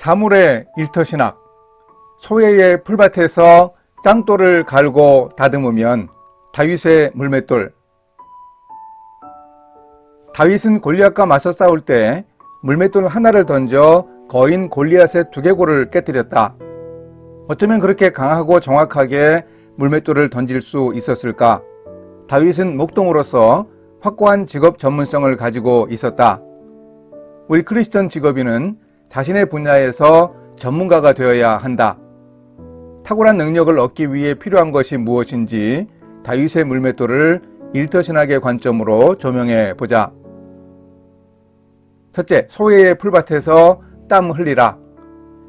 사물의 일터신학 소외의 풀밭에서 짱돌을 갈고 다듬으면 다윗의 물맷돌 다윗은 골리앗과 맞서 싸울 때 물맷돌 하나를 던져 거인 골리앗의 두개골을 깨뜨렸다. 어쩌면 그렇게 강하고 정확하게 물맷돌을 던질 수 있었을까? 다윗은 목동으로서 확고한 직업 전문성을 가지고 있었다. 우리 크리스천 직업인은 자신의 분야에서 전문가가 되어야 한다. 탁월한 능력을 얻기 위해 필요한 것이 무엇인지 다윗의 물맷돌을 일터신학의 관점으로 조명해 보자. 첫째, 소외의 풀밭에서 땀 흘리라.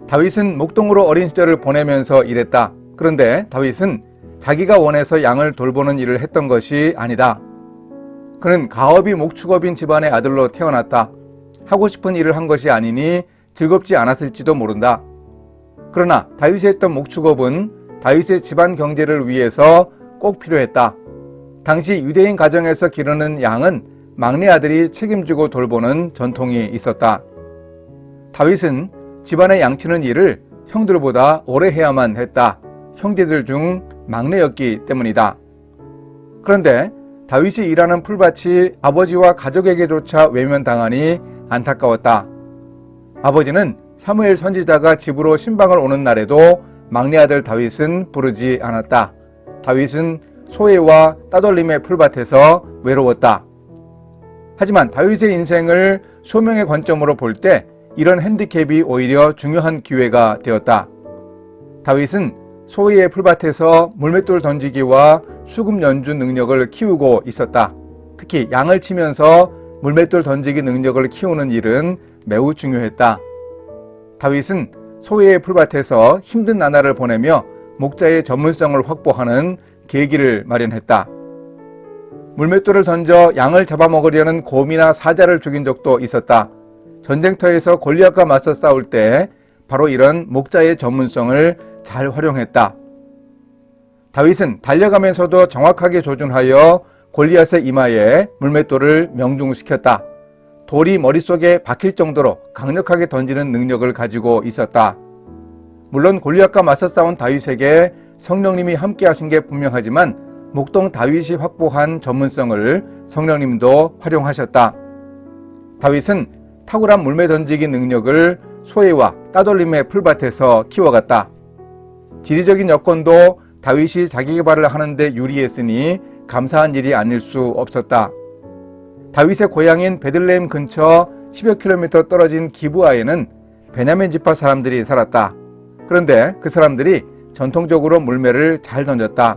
다윗은 목동으로 어린 시절을 보내면서 일했다. 그런데 다윗은 자기가 원해서 양을 돌보는 일을 했던 것이 아니다. 그는 가업이 목축업인 집안의 아들로 태어났다. 하고 싶은 일을 한 것이 아니니 즐겁지 않았을지도 모른다. 그러나 다윗이 했던 목축업은 다윗의 집안 경제를 위해서 꼭 필요했다. 당시 유대인 가정에서 기르는 양은 막내 아들이 책임지고 돌보는 전통이 있었다. 다윗은 집안의 양치는 일을 형들보다 오래 해야만 했다. 형제들 중 막내였기 때문이다. 그런데 다윗이 일하는 풀밭이 아버지와 가족에게조차 외면당하니 안타까웠다. 아버지는 사무엘 선지자가 집으로 신방을 오는 날에도 막내 아들 다윗은 부르지 않았다. 다윗은 소외와 따돌림의 풀밭에서 외로웠다. 하지만 다윗의 인생을 소명의 관점으로 볼 때 이런 핸디캡이 오히려 중요한 기회가 되었다. 다윗은 소위의 풀밭에서 물맷돌 던지기와 수금 연주 능력을 키우고 있었다. 특히 양을 치면서 물맷돌 던지기 능력을 키우는 일은 매우 중요했다. 다윗은 소위의 풀밭에서 힘든 나날을 보내며 목자의 전문성을 확보하는 계기를 마련했다. 물맷돌을 던져 양을 잡아먹으려는 곰이나 사자를 죽인 적도 있었다. 전쟁터에서 골리앗과 맞서 싸울 때 바로 이런 목자의 전문성을 잘 활용했다. 다윗은 달려가면서도 정확하게 조준하여 골리앗의 이마에 물맷돌을 명중시켰다. 돌이 머릿속에 박힐 정도로 강력하게 던지는 능력을 가지고 있었다. 물론 골리앗과 맞서 싸운 다윗에게 성령님이 함께 하신 게 분명하지만 목동 다윗이 확보한 전문성을 성령님도 활용하셨다. 다윗은 탁월한 물매 던지기 능력을 소해와 따돌림의 풀밭에서 키워갔다. 지리적인 여건도 다윗이 자기 개발을 하는데 유리했으니 감사한 일이 아닐 수 없었다. 다윗의 고향인 베들레헴 근처 10여 킬로미터 떨어진 기부아에는 베냐민 지파 사람들이 살았다. 그런데 그 사람들이 전통적으로 물매를 잘 던졌다.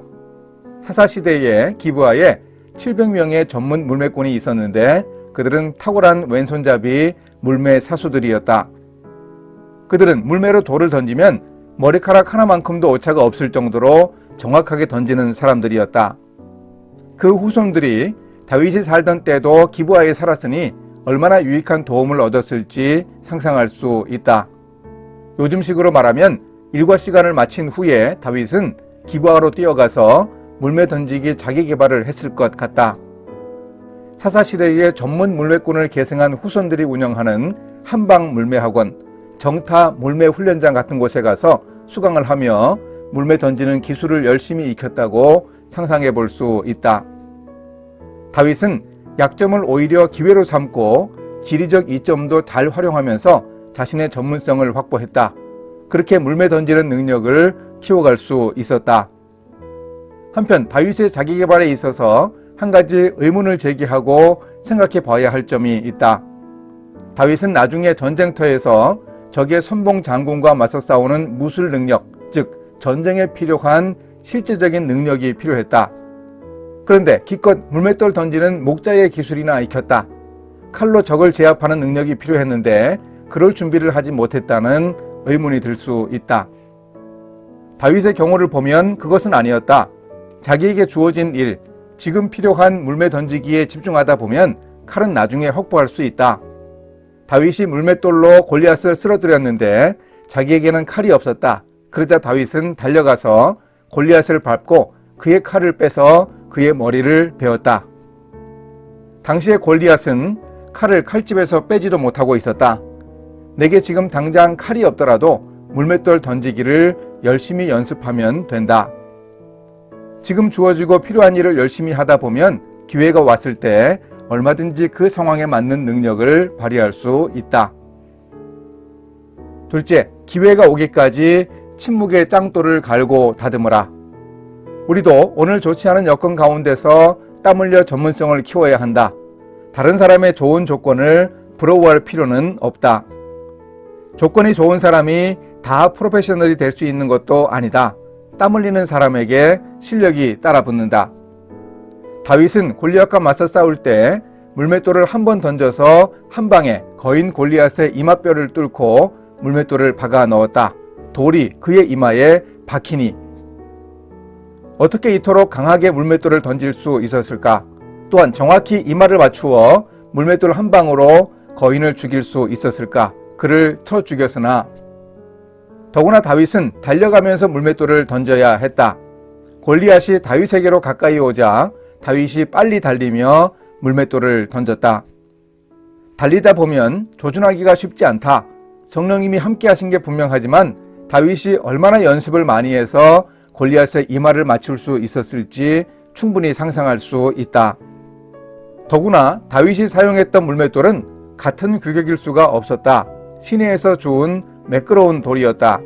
사사 시대에 기부하에 700명의 전문 물매꾼이 있었는데 그들은 탁월한 왼손잡이 물매 사수들이었다. 그들은 물매로 돌을 던지면 머리카락 하나만큼도 오차가 없을 정도로 정확하게 던지는 사람들이었다. 그 후손들이 다윗이 살던 때도 기부하에 살았으니 얼마나 유익한 도움을 얻었을지 상상할 수 있다. 요즘식으로 말하면 일과 시간을 마친 후에 다윗은 기부하로 뛰어가서 물매 던지기 자기 개발을 했을 것 같다. 사사시대에 전문 물매꾼을 계승한 후손들이 운영하는 한방 물매학원, 정타 물매 훈련장 같은 곳에 가서 수강을 하며 물매 던지는 기술을 열심히 익혔다고 상상해 볼 수 있다. 다윗은 약점을 오히려 기회로 삼고 지리적 이점도 잘 활용하면서 자신의 전문성을 확보했다. 그렇게 물매 던지는 능력을 키워갈 수 있었다. 한편 다윗의 자기 개발에 있어서 한 가지 의문을 제기하고 생각해 봐야 할 점이 있다. 다윗은 나중에 전쟁터에서 적의 선봉 장군과 맞서 싸우는 무술 능력, 즉 전쟁에 필요한 실제적인 능력이 필요했다. 그런데 기껏 물맷돌 던지는 목자의 기술이나 익혔다. 칼로 적을 제압하는 능력이 필요했는데 그럴 준비를 하지 못했다는 의문이 들 수 있다. 다윗의 경우를 보면 그것은 아니었다. 자기에게 주어진 일, 지금 필요한 물매 던지기에 집중하다 보면 칼은 나중에 확보할 수 있다. 다윗이 물맷돌로 골리앗을 쓰러뜨렸는데 자기에게는 칼이 없었다. 그러자 다윗은 달려가서 골리앗을 밟고 그의 칼을 빼서 그의 머리를 베었다. 당시의 골리앗은 칼을 칼집에서 빼지도 못하고 있었다. 내게 지금 당장 칼이 없더라도 물맷돌 던지기를 열심히 연습하면 된다. 지금 주어지고 필요한 일을 열심히 하다 보면 기회가 왔을 때 얼마든지 그 상황에 맞는 능력을 발휘할 수 있다. 둘째, 기회가 오기까지 침묵의 짱돌을 갈고 다듬어라. 우리도 오늘 좋지 않은 여건 가운데서 땀 흘려 전문성을 키워야 한다. 다른 사람의 좋은 조건을 부러워할 필요는 없다. 조건이 좋은 사람이 다 프로페셔널이 될 수 있는 것도 아니다. 땀 흘리는 사람에게 실력이 따라붙는다. 다윗은 골리앗과 맞서 싸울 때 물맷돌을 한 번 던져서 한 방에 거인 골리앗의 이마뼈를 뚫고 물맷돌을 박아 넣었다. 돌이 그의 이마에 박히니 어떻게 이토록 강하게 물맷돌을 던질 수 있었을까? 또한 정확히 이마를 맞추어 물맷돌 한 방으로 거인을 죽일 수 있었을까? 그를 쳐 죽였으나 더구나 다윗은 달려가면서 물맷돌을 던져야 했다. 골리앗이 다윗에게로 가까이 오자 다윗이 빨리 달리며 물맷돌을 던졌다. 달리다 보면 조준하기가 쉽지 않다. 성령님이 함께 하신 게 분명하지만 다윗이 얼마나 연습을 많이 해서 골리앗의 이마를 맞출 수 있었을지 충분히 상상할 수 있다. 더구나 다윗이 사용했던 물맷돌은 같은 규격일 수가 없었다. 시내에서 주운 매끄러운 돌이었다.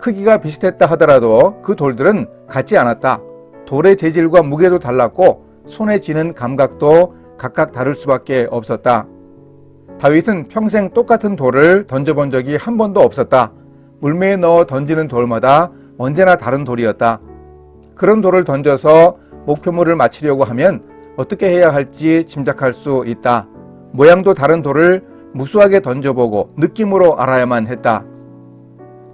크기가 비슷했다 하더라도 그 돌들은 같지 않았다. 돌의 재질과 무게도 달랐고 손에 쥐는 감각도 각각 다를 수밖에 없었다. 다윗은 평생 똑같은 돌을 던져본 적이 한 번도 없었다. 물매에 넣어 던지는 돌마다 언제나 다른 돌이었다. 그런 돌을 던져서 목표물을 맞추려고 하면 어떻게 해야 할지 짐작할 수 있다. 모양도 다른 돌을 무수하게 던져보고 느낌으로 알아야만 했다.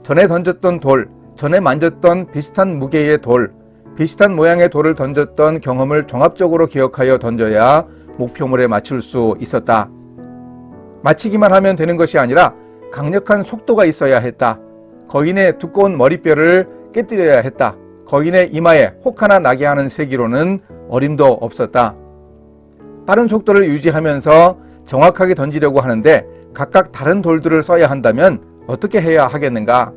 전에 던졌던 돌, 전에 만졌던 비슷한 무게의 돌, 비슷한 모양의 돌을 던졌던 경험을 종합적으로 기억하여 던져야 목표물에 맞출 수 있었다. 맞히기만 하면 되는 것이 아니라 강력한 속도가 있어야 했다. 거인의 두꺼운 머리뼈를 깨뜨려야 했다. 거인의 이마에 혹 하나 나게 하는 세기로는 어림도 없었다. 빠른 속도를 유지하면서 정확하게 던지려고 하는데 각각 다른 돌들을 써야 한다면 어떻게 해야 하겠는가?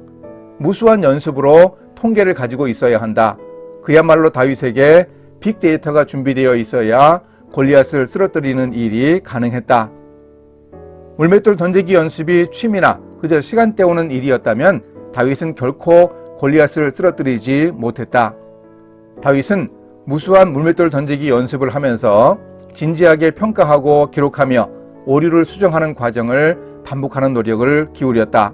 무수한 연습으로 통계를 가지고 있어야 한다. 그야말로 다윗에게 빅데이터가 준비되어 있어야 골리앗을 쓰러뜨리는 일이 가능했다. 물맷돌 던지기 연습이 취미나 그저 시간 때우는 일이었다면 다윗은 결코 골리앗을 쓰러뜨리지 못했다. 다윗은 무수한 물맷돌 던지기 연습을 하면서 진지하게 평가하고 기록하며 오류를 수정하는 과정을 반복하는 노력을 기울였다.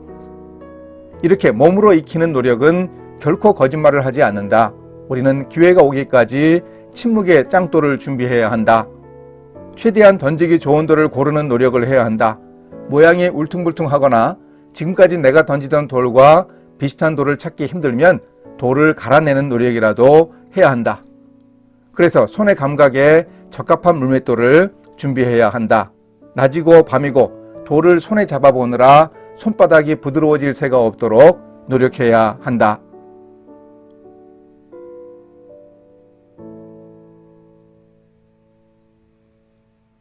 이렇게 몸으로 익히는 노력은 결코 거짓말을 하지 않는다. 우리는 기회가 오기까지 침묵의 짱돌을 준비해야 한다. 최대한 던지기 좋은 돌을 고르는 노력을 해야 한다. 모양이 울퉁불퉁하거나 지금까지 내가 던지던 돌과 비슷한 돌을 찾기 힘들면 돌을 갈아내는 노력이라도 해야 한다. 그래서 손의 감각에 적합한 물맷돌을 준비해야 한다. 낮이고 밤이고 돌을 손에 잡아보느라 손바닥이 부드러워질 새가 없도록 노력해야 한다.